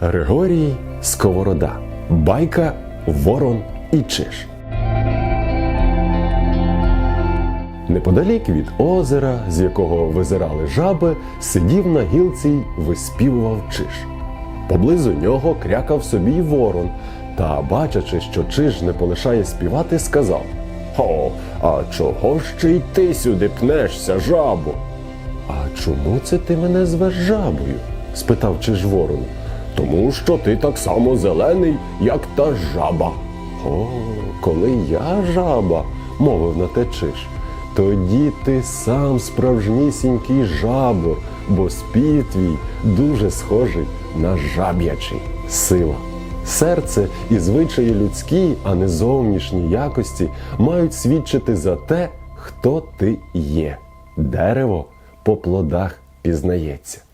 Григорій Сковорода. Байка Ворон і Чиж. Неподалік від озера, з якого визирали жаби, сидів на гілці й виспівував чиж. Поблизу нього крякав собі й ворон, та, бачачи, що чиж не полишає співати, сказав: О, а чого ще й ти сюди пнешся, жабо? А чому це ти мене звеш жабою? спитав чиж ворон. Тому що ти так само зелений, як та жаба. О, коли я жаба, мовив на те чиж, тоді ти сам справжнісінький жабо, бо спів твій дуже схожий на жаб'ячий. Сила. Серце і звичаї людські, а не зовнішні якості, мають свідчити за те, хто ти є. Дерево по плодах пізнається.